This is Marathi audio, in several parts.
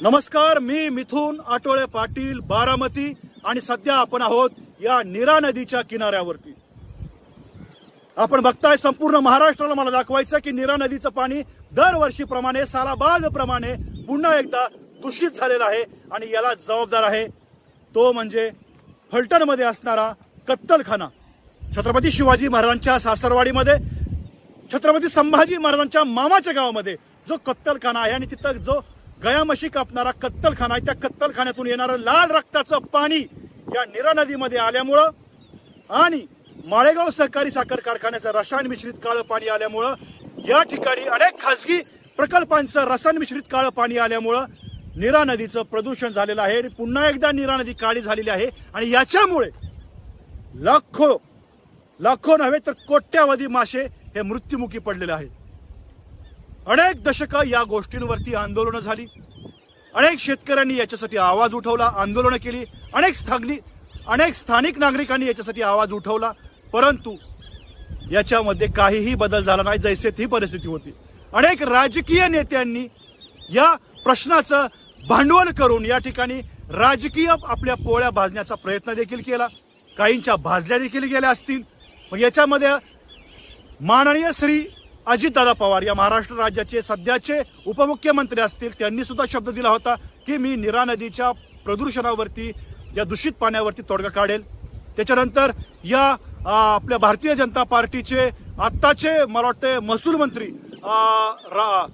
नमस्कार मी मिथून आटोळे पाटील बारामती आणि सध्या आपण आहोत या नीरा नदीच्या किनाऱ्यावरती. आपण बघताय संपूर्ण महाराष्ट्राला मला दाखवायचं की नीरा नदीचं पाणी दरवर्षीप्रमाणे सालाबाद प्रमाणे पुन्हा एकदा दूषित झालेलं आहे आणि याला जबाबदार आहे तो म्हणजे फलटणमध्ये असणारा कत्तलखाना. छत्रपती शिवाजी महाराजांच्या सासरवाडीमध्ये छत्रपती संभाजी महाराजांच्या मामाच्या गावामध्ये जो कत्तलखाना आहे आणि तिथं जो गया कापणारा कत्तलखाना आहे. त्या कत्तलखान्यातून येणारं लाल रक्ताचं पाणी या निरा नदीमध्ये आल्यामुळं आणि माळेगाव सहकारी साखर कारखान्याचं रसायन मिश्रित काळं पाणी आल्यामुळं या ठिकाणी अनेक खासगी प्रकल्पांचं रसायन मिश्रित काळं पाणी आल्यामुळं निरा नदीचं प्रदूषण झालेलं आहे. आणि पुन्हा एकदा निरा नदी काळी झालेली आहे. आणि याच्यामुळे लाखो लाखो नव्हे तर कोट्यावधी मासे हे मृत्युमुखी पडलेले आहेत. अनेक दशकं या गोष्टींवरती आंदोलनं झाली. अनेक शेतकऱ्यांनी याच्यासाठी आवाज उठवला आंदोलनं केली अनेक स्थानिक अनेक स्थानिक नागरिकांनी याच्यासाठी आवाज उठवला परंतु याच्यामध्ये काहीही बदल झाला नाही जैसे ती परिस्थिती होती. अनेक राजकीय नेत्यांनी या प्रश्नाचं भांडवल करून या ठिकाणी राजकीय आपल्या पोळ्या भाजण्याचा प्रयत्न देखील केला. काहींच्या भाजल्या देखील गेल्या असतील. मग याच्यामध्ये माननीय श्री अजितदादा पवार या महाराष्ट्र राज्याचे सध्याचे उपमुख्यमंत्री असतील त्यांनी सुद्धा शब्द दिला होता की मी निरा नदीच्या प्रदूषणावरती या दूषित पाण्यावरती तोडगा काढेल. त्याच्यानंतर या आपल्या भारतीय जनता पार्टीचे आत्ताचे मला वाटते महसूल मंत्री रा-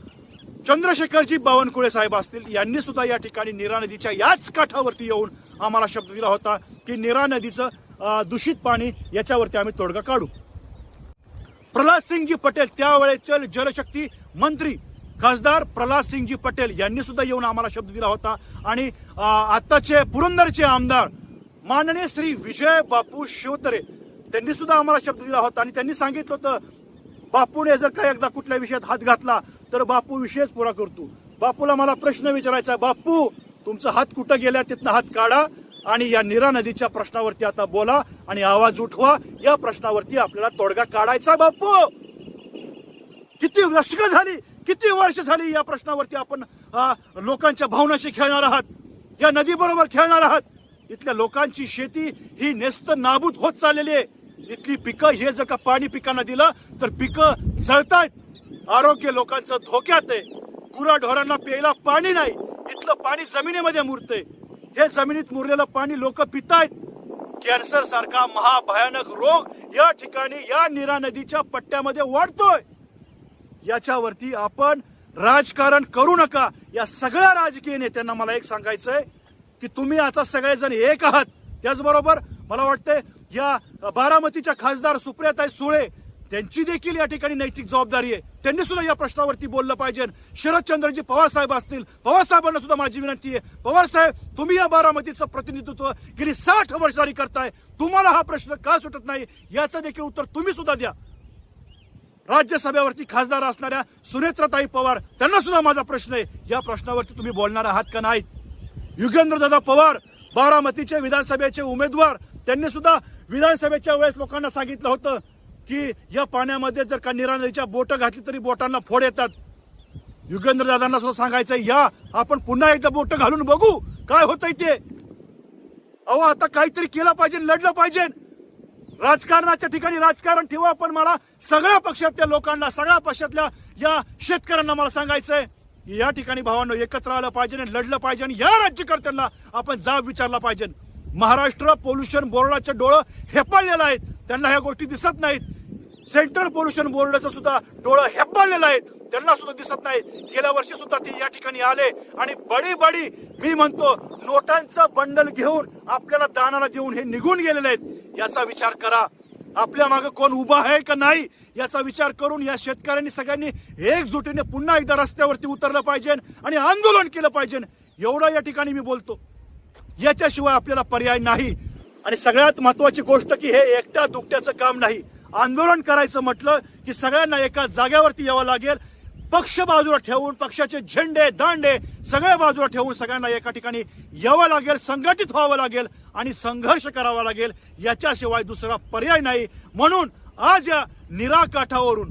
चंद्रशेखरजी बावनकुळे साहेब असतील यांनी सुद्धा या ठिकाणी नीरा नदीच्या याच काठावरती येऊन आम्हाला शब्द दिला होता की नीरा नदीचं दूषित पाणी याच्यावरती आम्ही तोडगा काढू. प्रल्हाद सिंगजी पटेल त्यावेळेचे जलशक्ती मंत्री. खासदार प्रल्हाद सिंगजी पटेल यांनी सुद्धा येऊन आम्हाला शब्द दिला होता. आणि आत्ताचे आताचे पुरंदरचे आमदार माननीय श्री विजय बापू शिवतरे त्यांनी सुद्धा आम्हाला शब्द दिला होता. आणि त्यांनी सांगितलं होतं बापूने जर काही एकदा कुठल्या विषयात हात घातला तर बापू विषयच पुरा करतो. बापूला मला प्रश्न विचारायचा बापू तुमचा हात कुठं गेला? तिथनं हात काढा. आणि या नीरा नदीच्या प्रश्नावरती आता बोला आणि आवाज उठवा. या प्रश्नावरती आपल्याला तोडगा काढायचा बापू. किती दशक झाली किती वर्ष झाली या प्रश्नावरती आपण लोकांच्या भावनाशी खेळणार आहात. या नदी बरोबर खेळणार आहात. इथल्या लोकांची शेती ही नेस्त नाबूद होत चाललेली आहे. इथली पिकं हे जर का पाणी पिकांना दिलं तर पिकं जळतायत. आरोग्य लोकांचं धोक्यात आहे. गुराढोरांना प्यायला पाणी नाही. इथलं पाणी जमिनीमध्ये मुरतंय. हे जमिनीत मुरलेलं पाणी लोक पितायत. कॅन्सर सारखा महाभयानक रोग या ठिकाणी या नीरा नदीच्या पट्ट्यामध्ये वाढतोय. याच्यावरती आपण राजकारण करू नका. या सगळ्या राजकीय नेत्यांना मला एक सांगायचंय की तुम्ही आता सगळेजण एक आहात. त्याचबरोबर मला वाटतंय या बारामतीच्या खासदार सुप्रियाताई सुळे त्यांची देखील या ठिकाणी नैतिक जबाबदारी आहे. त्यांनी सुद्धा या प्रश्नावरती बोललं पाहिजे. शरदचंद्रजी पवार साहेब असतील पवार साहेबांना सुद्धा माझी विनंती आहे. पवार साहेब तुम्ही या बारामतीचं प्रतिनिधित्व गेली साठ वर्षारी करताय. तुम्हाला हा प्रश्न का सुटत नाही? याचं देखील उत्तर तुम्ही सुद्धा द्या. राज्यसभेवरती खासदार असणाऱ्या सुनेत्रताई पवार त्यांना सुद्धा माझा प्रश्न आहे. या प्रश्नावरती तुम्ही बोलणार आहात का नाहीत? युगेंद्रदादा पवार बारामतीचे विधानसभेचे उमेदवार त्यांनी सुद्धा विधानसभेच्या वेळेस लोकांना सांगितलं होतं की या पाण्यामध्ये जर का निरा बोटं बोट घातली तरी बोटांना फोड येतात. युगेंद्र दादांना सुद्धा सांगायचं या आपण पुन्हा एकदा बोट घालून बघू काय होतंय ते. अहो आता काहीतरी केलं पाहिजे लढलं पाहिजे. राजकारणाच्या ठिकाणी राजकारण ठेवा पण मला सगळ्या पक्षातल्या लोकांना सगळ्या पक्षातल्या या शेतकऱ्यांना मला सांगायचंय या ठिकाणी भावांनो एकत्र आलं पाहिजे आणि लढलं पाहिजे आणि या राज्यकर्त्यांना आपण जाब विचारला पाहिजे. महाराष्ट्र पोल्युशन बोर्डाचे डोळं हेपाळलेलं आहेत. त्यांना ह्या गोष्टी दिसत नाहीत. सेंट्रल पोल्युशन बोर्डाचं सुद्धा डोळं हेपाळलेलं आहेत. त्यांना सुद्धा दिसत नाही गेल्या वर्षी सुद्धा ते या ठिकाणी आले आणि बडी बडी मी म्हणतो नोटांचं बंडल घेऊन आपल्याला दानाला देऊन हे निघून गेलेले आहेत. याचा विचार करा. आपल्या मागे कोण उभा आहे का नाही याचा विचार करून या शेतकऱ्यांनी सगळ्यांनी एकजुटीने पुन्हा एकदा रस्त्यावरती उतरलं पाहिजे आणि आंदोलन केलं पाहिजे. एवढं या ठिकाणी मी बोलतो. याच्याशिवाय आपल्याला पर्याय नाही. आणि सगळ्यात महत्वाची गोष्ट की हे एकट्या दुकट्याचं काम नाही. आंदोलन करायचं म्हटलं की सगळ्यांना एका जाग्यावरती यावं लागेल. पक्ष बाजूला ठेवून पक्षाचे झेंडे दांडे सगळ्या बाजूला ठेवून सगळ्यांना एका ठिकाणी यावं लागेल संघटित व्हावं लागेल आणि संघर्ष करावा लागेल. याच्याशिवाय दुसरा पर्याय नाही. म्हणून आज या निराकाठावरून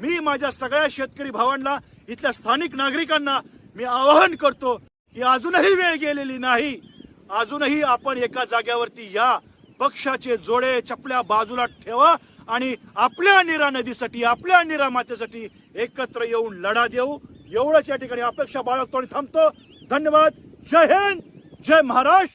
मी माझ्या सगळ्या शेतकरी भावांना इथल्या स्थानिक नागरिकांना मी आवाहन करतो की अजूनही वेळ गेलेली नाही. अजूनही आपण एका जाग्यावरती या. पक्षाचे जोडे चपल्या बाजूला ठेवा आणि आपल्या निरा नदीसाठी आपल्या निरा मातेसाठी एकत्र येऊन लढा देऊ. एवढंच या ठिकाणी अपेक्षा बाळगतो आणि थांबतो. धन्यवाद. जय हिंद. जय महाराष्ट्र.